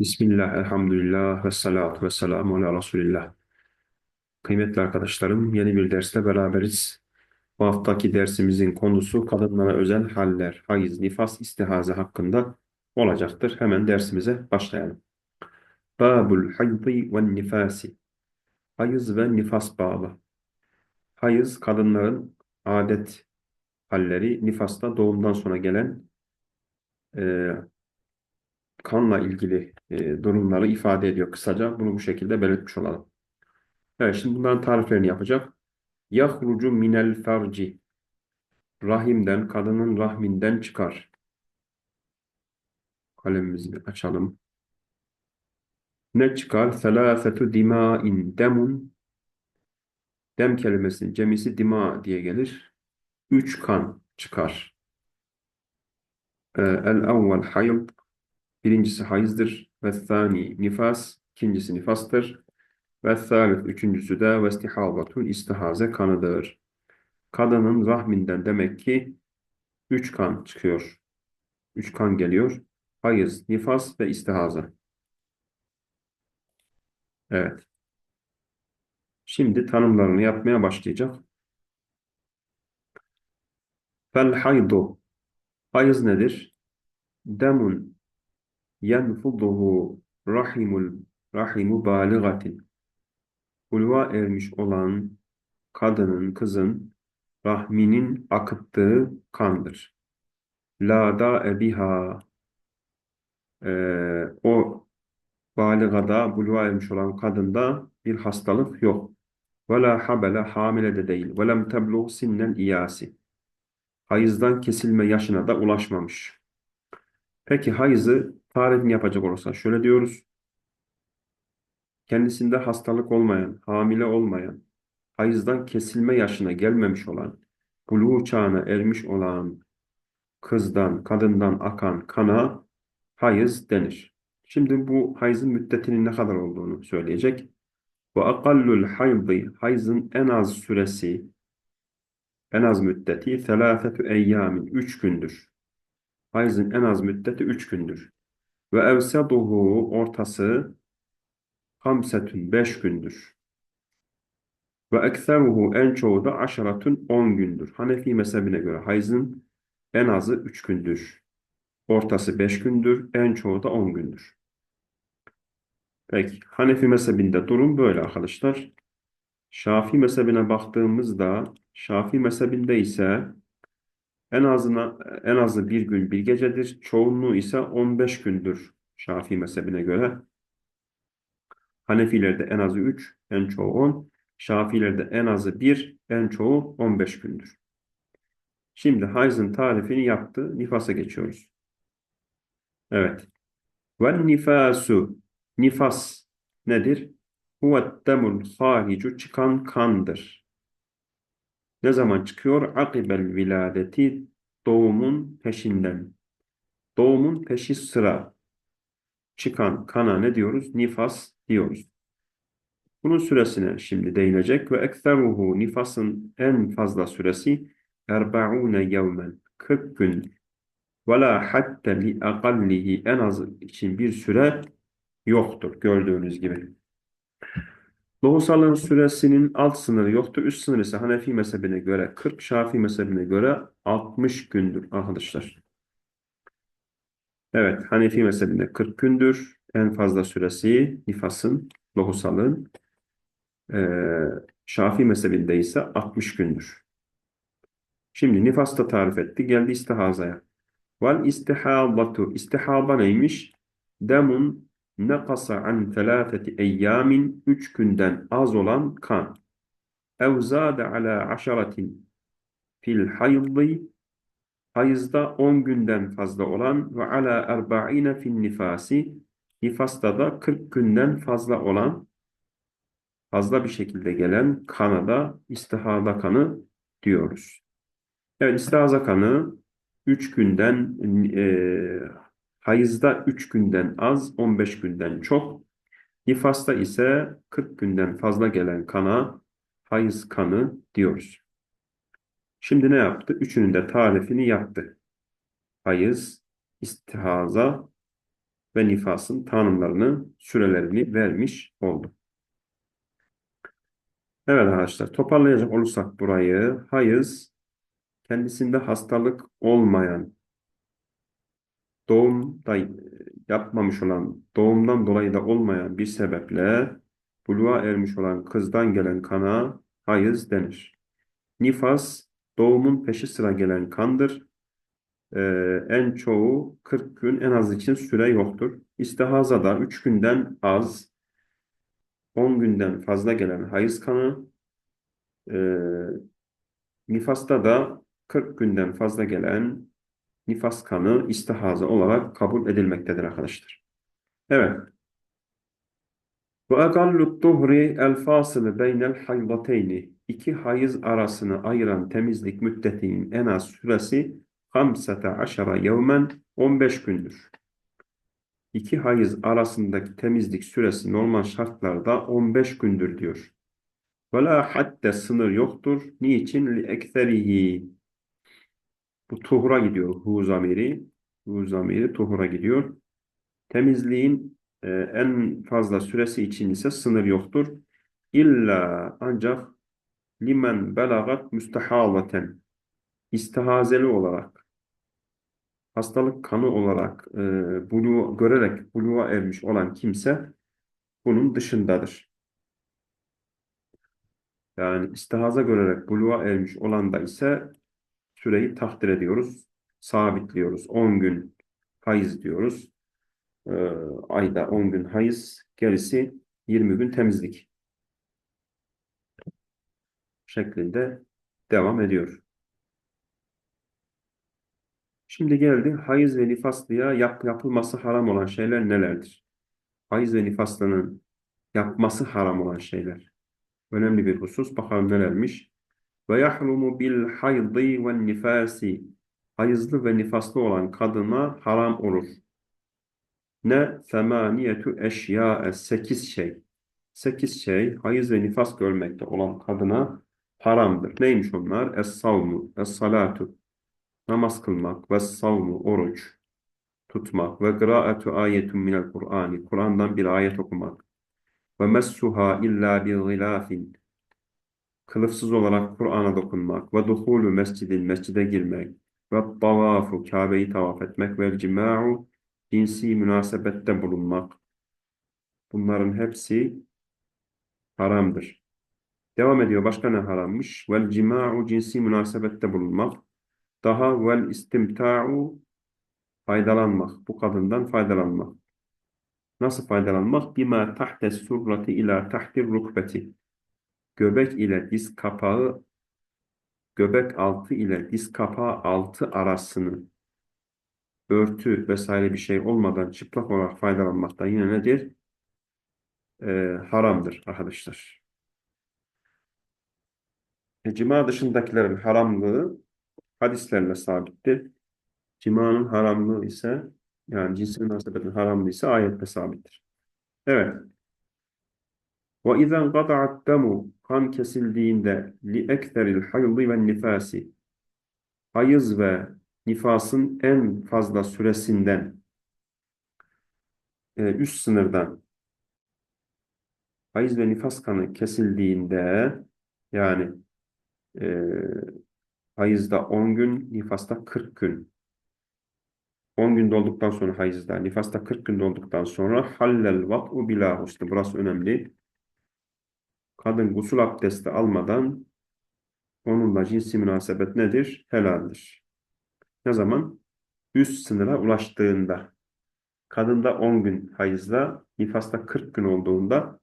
Bismillah, elhamdülillah ve salatu ve selamu ala Resulillah. Kıymetli arkadaşlarım, yeni bir derste beraberiz. Bu haftaki dersimizin konusu kadınlara özel haller, hayız, nifas, istihaze hakkında olacaktır. Hemen dersimize başlayalım. Babul haydı ve nifasi. Hayız ve nifas babı. Hayız, kadınların adet halleri, nifasta doğumdan sonra gelen e, kanla ilgili e, durumları ifade ediyor kısaca. Bunu bu şekilde belirtmiş olalım. Evet, şimdi bunların tariflerini yapacak. Yahrucu minel ferci. Rahimden, kadının rahminden çıkar. Kalemimizi açalım. Ne çıkar? Selâfetu dimâin demun. Dem kelimesinin cemisi dima diye gelir. Üç kan çıkar. Ee, El evvel hayıl. Birincisi hayızdır. Ve thani nifas. İkincisi nifastır. Ve thalith. Üçüncüsü de ve istihabatun istihaze kanıdır. Kadının rahminden demek ki üç kan çıkıyor. Üç kan geliyor. Hayız, nifas ve istihaza. Evet. Şimdi tanımlarını yapmaya başlayacak. Fel haydu. Hayız nedir? Demun yenfuduhu rahimul rahimu baligatin. Ulva ermiş olan kadının, kızın rahminin akıttığı kandır. La da ebiha. Ee, o baligada, bulva ermiş olan kadında bir hastalık yok. Ve la habele hamile de değil. Ve lem teblugh sinnel iyasi. Hayızdan kesilme yaşına da ulaşmamış. Peki hayızı tarifini yapacak olursa şöyle diyoruz. Kendisinde hastalık olmayan, hamile olmayan, hayızdan kesilme yaşına gelmemiş olan, buluğ çağına ermiş olan kızdan, kadından akan kana hayız denir. Şimdi bu hayızın müddetinin ne kadar olduğunu söyleyecek. Ve akallul haydı, hayızın en az süresi, en az müddeti selâfetü eyyamin, üç gündür. Hayızın en az müddeti üç gündür. Ve evseduhu, ortası hamsetün, beş gündür. Ve ekseruhu, en çoğu da aşaratun, on gündür. Hanefi mezhebine göre hayızın en azı üç gündür. Ortası beş gündür, en çoğu da on gündür. Peki, Hanefi mezhebinde durum böyle arkadaşlar. Şafii mezhebine baktığımızda, Şafii mezhebinde ise en azına en azı bir gün bir gecedir. Çoğunluğu ise 15 gündür Şafii mezhebine göre. Hanefilerde en azı 3, en çoğu 10. Şafilerde en azı 1, en çoğu 15 gündür. Şimdi hayzın tarifini yaptı. Nifasa geçiyoruz. Evet. Ve nifasu. Nifas nedir? Huveddemul haricu çıkan kandır. Ne zaman çıkıyor? Akibel viladeti doğumun peşinden. Doğumun peşi sıra çıkan kana ne diyoruz? Nifas diyoruz. Bunun süresine şimdi değinecek ve ekseruhu nifasın en fazla süresi erba'une yevmen 40 gün ve la hatta li akallihi en az için bir süre yoktur gördüğünüz gibi. Lohusalın süresinin alt sınırı yoktur. Üst sınırı ise Hanefi mezhebine göre 40, Şafii mezhebine göre 60 gündür arkadaşlar. Evet, Hanefi mezhebinde 40 gündür. En fazla süresi nifasın, lohusalın. Ee, Şafii mezhebinde ise 60 gündür. Şimdi nifasta tarif etti. Geldi istihazaya. Vel istihabatu. İstihaba neymiş? Demun nekasa an telâfeti eyyamin. Üç günden az olan kan. Ev zâde alâ aşaratin fil haydı. Hayızda 10 günden fazla olan ve ala erba'ine fin nifasi. Nifasta da 40 günden fazla olan fazla bir şekilde gelen kana da istihada kanı diyoruz. Evet istihaza kanı 3 günden e, hayızda 3 günden az 15 günden çok nifasta ise 40 günden fazla gelen kana hayız kanı diyoruz. Şimdi ne yaptı? Üçünün de tarifini yaptı. Hayız, istihaza ve nifasın tanımlarını, sürelerini vermiş oldu. Evet arkadaşlar, toparlayacak olursak burayı, hayız, kendisinde hastalık olmayan, doğumda yapmamış olan, doğumdan dolayı da olmayan bir sebeple buluğa ermiş olan kızdan gelen kana hayız denir. Nifas, doğumun peşi sıra gelen kandır. Ee, en çoğu 40 gün en az için süre yoktur. İstihaza da 3 günden az, 10 günden fazla gelen hayız kanı, ee, nifasta da 40 günden fazla gelen nifas kanı istihaza olarak kabul edilmektedir arkadaşlar. Evet. Ve egallu tuhri el fasılı beynel haydateyni. İki hayız arasını ayıran temizlik müddetinin en az süresi 15 yevmen 15 gündür. İki hayız arasındaki temizlik süresi normal şartlarda 15 gündür diyor. Ve la hadde sınır yoktur. Niçin? Li ekserihi. Bu tuhura gidiyor. Hu zamiri. Hu zamiri tuhura gidiyor. Temizliğin e, en fazla süresi için ise sınır yoktur. İlla ancak limen belagat müstehalaten istihazeli olarak hastalık kanı olarak e, buluğa, görerek buluğa ermiş olan kimse bunun dışındadır. Yani istihaza görerek buluğa ermiş olan da ise süreyi takdir ediyoruz, sabitliyoruz. 10 gün hayız diyoruz. E, ayda 10 gün hayız, gerisi 20 gün temizlik şeklinde devam ediyor. Şimdi geldi hayız ve nifaslıya yap, yapılması haram olan şeyler nelerdir? Hayız ve nifaslının yapması haram olan şeyler. Önemli bir husus. Bakalım nelermiş? Ve yahrumu bil haydi ve nifasi. Hayızlı ve nifaslı olan kadına haram olur. Ne? Semaniyetu eşya sekiz şey. Sekiz şey hayız ve nifas görmekte olan kadına haramdır. Neymiş onlar? Es-savmu, es-salatu, namaz kılmak, ve savmu, oruç tutmak, ve kıraatu ayetun minel Kur'ani, Kur'an'dan bir ayet okumak, ve messuha illa bi gılafin, kılıfsız olarak Kur'an'a dokunmak, ve duhulu mescidin, mescide girmek, ve tavafu, Kabe'yi tavaf etmek, ve cima'u, cinsi münasebette bulunmak. Bunların hepsi haramdır. Devam ediyor. Başka ne harammış? Vel cima'u cinsi münasebette bulunmak. Daha vel istimta'u faydalanmak. Bu kadından faydalanmak. Nasıl faydalanmak? Bima tahte surrati ila tahtir rukbeti. Göbek ile diz kapağı göbek altı ile diz kapağı altı arasını örtü vesaire bir şey olmadan çıplak olarak faydalanmaktan yine nedir? Ee, haramdır arkadaşlar. E, cima dışındakilerin haramlığı hadislerle sabittir. Cimanın haramlığı ise yani cinsel münasebetin haramlığı ise ayetle sabittir. Evet. Ve izen qata'at damu kan kesildiğinde li ekseril haydı ve nifasi hayız ve nifasın en fazla süresinden e, üst sınırdan hayız ve nifas kanı kesildiğinde yani e, hayızda 10 gün, nifasta 40 gün. 10 gün dolduktan sonra hayızda, nifasta 40 gün dolduktan sonra hallel vat'u bila husni. Burası önemli Kadın gusül abdesti almadan onunla cinsi münasebet nedir? Helaldir. Ne zaman? Üst sınıra ulaştığında. Kadında 10 gün hayızda, nifasta 40 gün olduğunda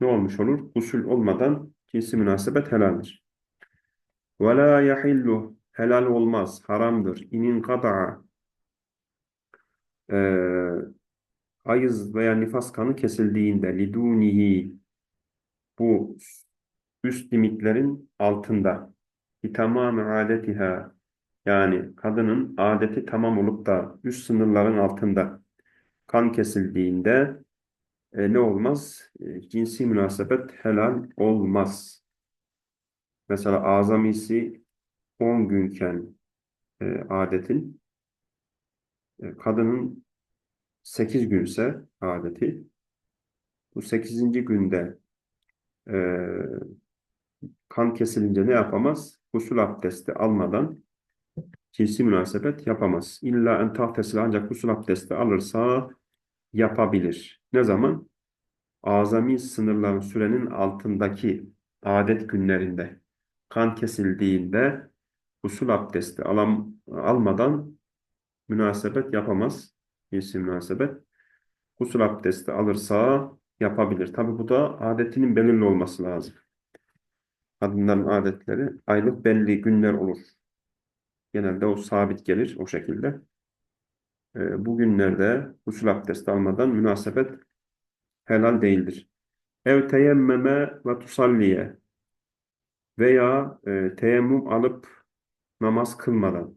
ne olmuş olur? Gusül olmadan cinsi münasebet helaldir. وَلَا يَحِلُّ Helal olmaz, haramdır. İnin kada'a ee, hayız veya nifas kanı kesildiğinde lidunihi bu üst limitlerin altında tamam adetiha yani kadının adeti tamam olup da üst sınırların altında kan kesildiğinde e, ne olmaz? E, cinsi münasebet helal olmaz. Mesela azamisi 10 günken e, adetin e, kadının 8 günse adeti bu 8. günde e, kan kesilince ne yapamaz? Gusül abdesti almadan cinsi münasebet yapamaz. İlla en tahtesile ancak gusül abdesti alırsa yapabilir. Ne zaman? Azami sınırların sürenin altındaki adet günlerinde kan kesildiğinde gusül abdesti alam, almadan münasebet yapamaz. Cinsi münasebet. Gusül abdesti alırsa yapabilir. Tabi bu da adetinin belirli olması lazım. Kadınların adetleri aylık belli günler olur. Genelde o sabit gelir o şekilde. E, bu günlerde gusül abdesti almadan münasebet helal değildir. Ev teyemmeme ve tusalliye veya e, teyemmüm alıp namaz kılmadan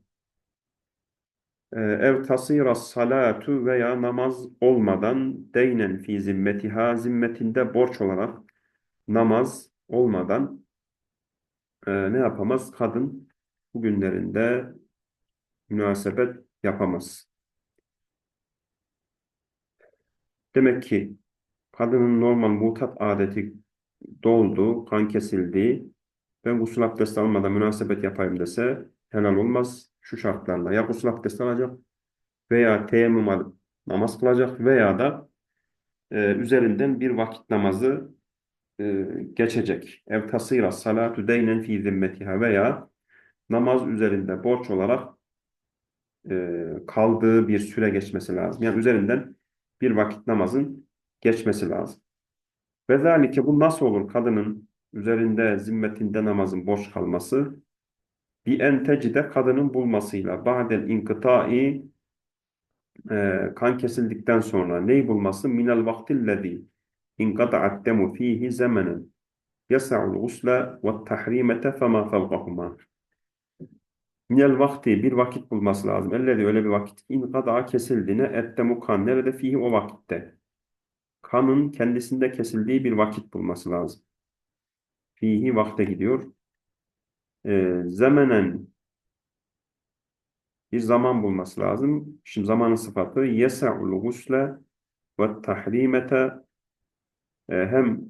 ev tasira salatu veya namaz olmadan deynen fi zimmetiha zimmetinde borç olarak namaz olmadan e, ne yapamaz? Kadın bu günlerinde münasebet yapamaz. Demek ki kadının normal mutat adeti doldu, kan kesildi. Ben gusül abdesti almadan münasebet yapayım dese helal olmaz. Şu şartlarla ya gusül abdesti alacak veya teyemmüm alıp namaz kılacak veya da e, üzerinden bir vakit namazı e, geçecek. Ev tasira salatu deynen fi zimmetiha veya namaz üzerinde borç olarak e, kaldığı bir süre geçmesi lazım. Yani üzerinden bir vakit namazın geçmesi lazım. Ve zalike bu nasıl olur kadının üzerinde zimmetinde namazın boş kalması? Bir entecide kadının bulmasıyla ba'del inkıtai e, kan kesildikten sonra neyi bulması? Minel vaktillezî inkata'at demu fihi zemenen yesa'ul gusle ve tahrimete fema fevkahuma. Minel vakti bir vakit bulması lazım. Ellezi öyle bir vakit inkata'a kesildiğine ettemu kan nerede fihi o vakitte. Kanın kendisinde kesildiği bir vakit bulması lazım. Fihi vakte gidiyor. E, zemenen bir zaman bulması lazım. Şimdi zamanın sıfatı yesa'ul gusle ve tahrimete e, hem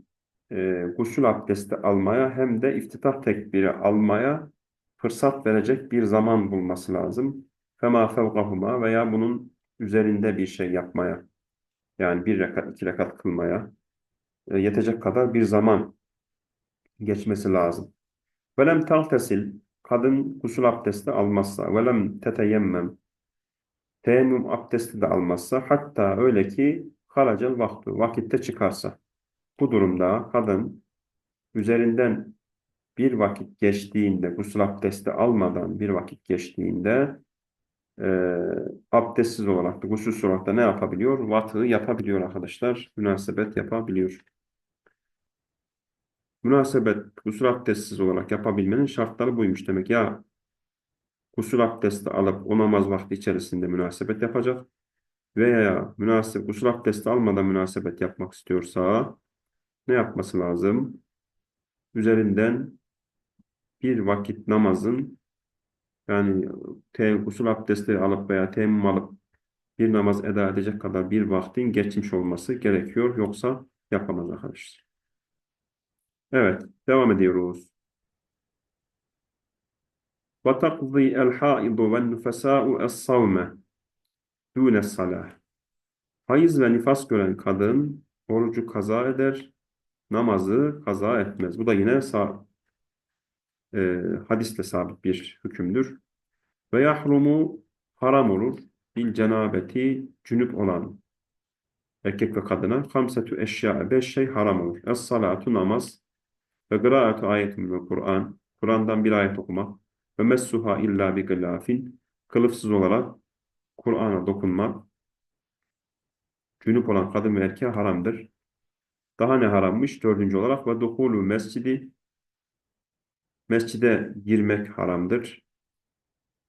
e, gusül abdesti almaya hem de iftitah tekbiri almaya fırsat verecek bir zaman bulması lazım. Fema fevkahuma veya bunun üzerinde bir şey yapmaya yani bir rekat iki rekat kılmaya e, yetecek kadar bir zaman geçmesi lazım. Velem taltesil kadın gusül abdesti almazsa velem teteyemmem teyemmüm abdesti de almazsa hatta öyle ki halacel vakti vakitte çıkarsa bu durumda kadın üzerinden bir vakit geçtiğinde gusül abdesti almadan bir vakit geçtiğinde e, abdestsiz olarak da gusülsüz olarak da ne yapabiliyor? Vatığı yapabiliyor arkadaşlar. Münasebet yapabiliyor. Münasebet gusül abdestsiz olarak yapabilmenin şartları buymuş demek. Ya gusül abdesti alıp o namaz vakti içerisinde münasebet yapacak veya münasebet, gusül abdesti almadan münasebet yapmak istiyorsa ne yapması lazım? Üzerinden bir vakit namazın yani te, gusül abdesti alıp veya teyemmüm alıp bir namaz eda edecek kadar bir vaktin geçmiş olması gerekiyor. Yoksa yapamaz arkadaşlar. Evet, devam ediyoruz. وَتَقْضِي الْحَائِضُ وَالنُّفَسَاءُ الصَّوْمَ دُونَ الصَّلَاةِ Hayız ve nifas gören kadın orucu kaza eder, namazı kaza etmez. Bu da yine sağ, e, hadisle sabit bir hükümdür. Ve yahrumu haram olur bil cenabeti cünüp olan erkek ve kadına hamsetü eşya beş şey haram olur. Es salatu namaz ve kıraatu ayetin ve Kur'an Kur'an'dan bir ayet okumak ve messuha illa bi gılafin kılıfsız olarak Kur'an'a dokunmak cünüp olan kadın ve erkeğe haramdır. Daha ne harammış? Dördüncü olarak ve duhulu mescidi mescide girmek haramdır.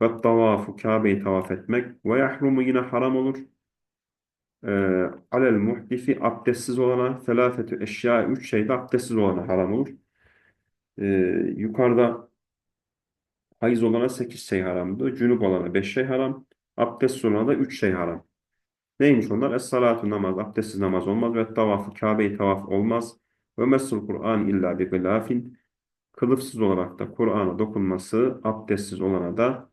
Ve tavafu Kabe'yi tavaf etmek ve yahrumu yine haram olur. Ee, alel muhdifi abdestsiz olana felafetü eşya üç şeyde abdestsiz olana haram olur. Ee, yukarıda hayız olana sekiz şey haramdı. Cünüp olana beş şey haram. Abdestsiz olana da üç şey haram. Neymiş onlar? Es-salatu namaz, abdestsiz namaz olmaz ve tavafı Kabe-i tavaf olmaz. Ve messul Kur'an illa bi gılafin. Kılıfsız olarak da Kur'an'a dokunması abdestsiz olana da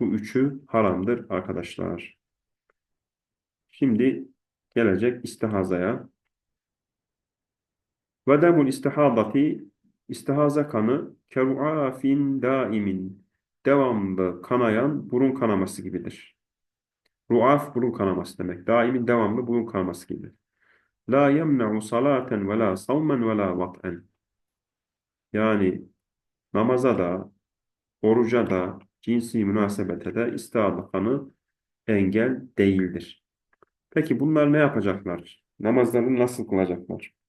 bu üçü haramdır arkadaşlar. Şimdi gelecek istihazaya. Ve demul istihadati istihaza kanı keru'afin daimin devamlı kanayan burun kanaması gibidir. Ruaf burun kanaması demek. Daimin devamlı burun kanaması gibidir. La yemne'u salaten ve la savmen ve la vat'en. Yani namaza da, oruca da, cinsi münasebete de istihaza kanı engel değildir. Peki bunlar ne yapacaklar? Namazlarını nasıl kılacaklar?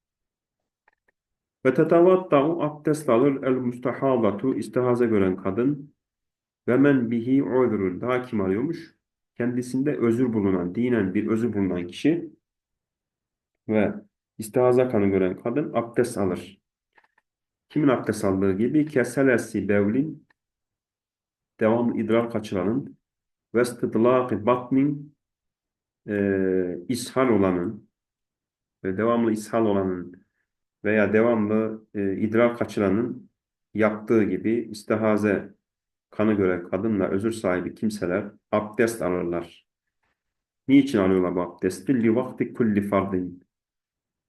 Ve tetavatta'u abdest alır el müstehadatu istihaza gören kadın ve men bihi uzrun daha kim arıyormuş? Kendisinde özür bulunan, dinen bir özür bulunan kişi ve istihaza kanı gören kadın abdest alır. Kimin abdest aldığı gibi keselesi bevlin devamlı idrar kaçıranın ve istidlâki batnin e, ishal olanın ve devamlı ishal olanın veya devamlı e, idrar kaçıranın yaptığı gibi istihaze kanı gören kadınla özür sahibi kimseler abdest alırlar. Niçin alıyorlar bu abdesti? Li vakti kulli fardin.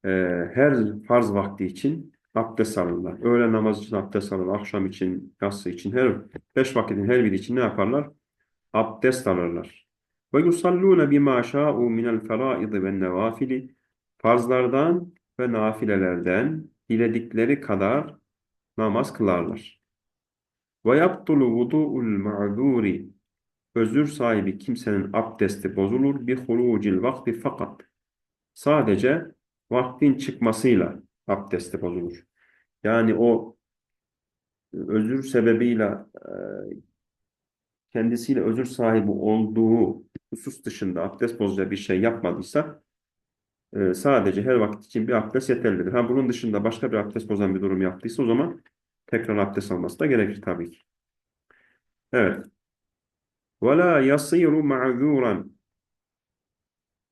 E, her farz vakti için abdest alırlar. Öğle namazı için abdest alırlar. Akşam için, yatsı için, her beş vakitin her biri için ne yaparlar? Abdest alırlar. Ve yusallûne bimâ şâ'û minel ferâidi ve nevâfili farzlardan ve nafilelerden diledikleri kadar namaz kılarlar. Ve yaptulu vudu'ul ma'zuri özür sahibi kimsenin abdesti bozulur bir hurucil vakti fakat sadece vaktin çıkmasıyla abdesti bozulur. Yani o özür sebebiyle e, kendisiyle özür sahibi olduğu husus dışında abdest bozucu bir şey yapmadıysa e, sadece her vakit için bir abdest yeterlidir. Ha bunun dışında başka bir abdest bozan bir durum yaptıysa o zaman tekrar abdest alması da gerekir tabii ki. Evet. وَلَا يَصِيرُ مَعْذُورًا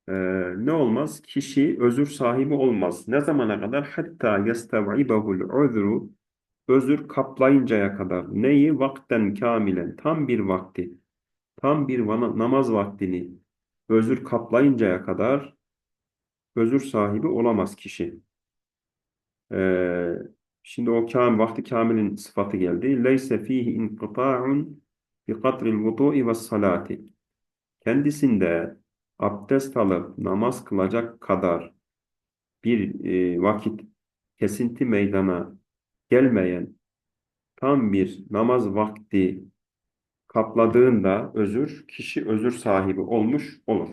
Ee, ne olmaz? Kişi özür sahibi olmaz. Ne zamana kadar? Hatta yestev'ibahul uzru özür kaplayıncaya kadar. Neyi? Vakten kamilen. Tam bir vakti. Tam bir vana- namaz vaktini özür kaplayıncaya kadar özür sahibi olamaz kişi. Ee, şimdi o kam, vakti kamilin sıfatı geldi. Leyse fihi inqita'un bi kadril vudu'i ve salati. Kendisinde abdest alıp namaz kılacak kadar bir e, vakit kesinti meydana gelmeyen tam bir namaz vakti kapladığında özür, kişi özür sahibi olmuş olur.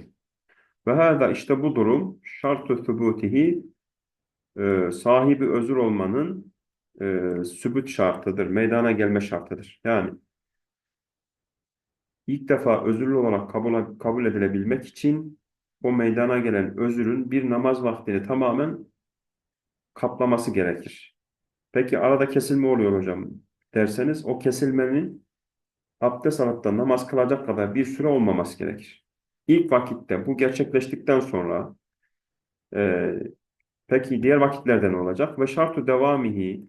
Ve hâdâ işte bu durum şart-ı thubutihi e, sahibi özür olmanın e, sübut şartıdır, meydana gelme şartıdır. Yani ilk defa özürlü olarak kabul, kabul edilebilmek için o meydana gelen özürün bir namaz vaktini tamamen kaplaması gerekir. Peki arada kesilme oluyor hocam derseniz o kesilmenin abdest alıp da namaz kılacak kadar bir süre olmaması gerekir. İlk vakitte bu gerçekleştikten sonra e, peki diğer vakitlerde ne olacak? Ve şartu devamihi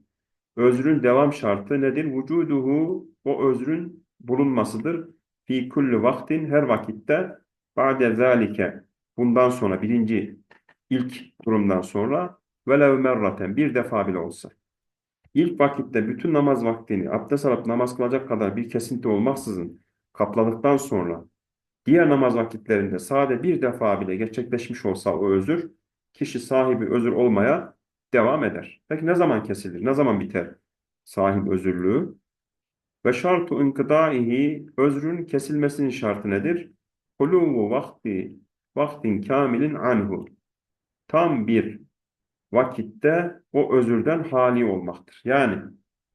özrün devam şartı nedir? Vücuduhu o özrün bulunmasıdır. Fi kulli vaktin her vakitte ba'de zalike bundan sonra birinci ilk durumdan sonra velev merraten bir defa bile olsa. İlk vakitte bütün namaz vaktini abdest alıp namaz kılacak kadar bir kesinti olmaksızın kapladıktan sonra diğer namaz vakitlerinde sade bir defa bile gerçekleşmiş olsa o özür kişi sahibi özür olmaya devam eder. Peki ne zaman kesilir? Ne zaman biter sahip özürlüğü? Ve şartu inkıdaihi özrün kesilmesinin şartı nedir? Huluvu vakti vaktin kamilin anhu. Tam bir vakitte o özürden hali olmaktır. Yani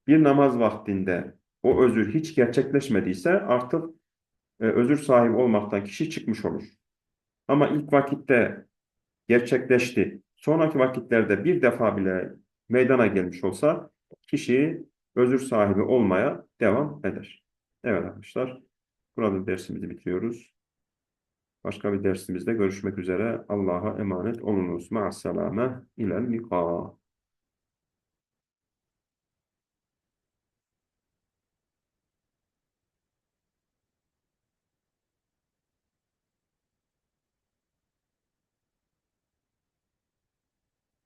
bir namaz vaktinde o özür hiç gerçekleşmediyse artık e, özür sahibi olmaktan kişi çıkmış olur. Ama ilk vakitte gerçekleşti. Sonraki vakitlerde bir defa bile meydana gelmiş olsa kişi özür sahibi olmaya devam eder. Evet arkadaşlar. Burada dersimizi bitiriyoruz. Başka bir dersimizde görüşmek üzere. Allah'a emanet olunuz. Ma'asselame. İlel liqa.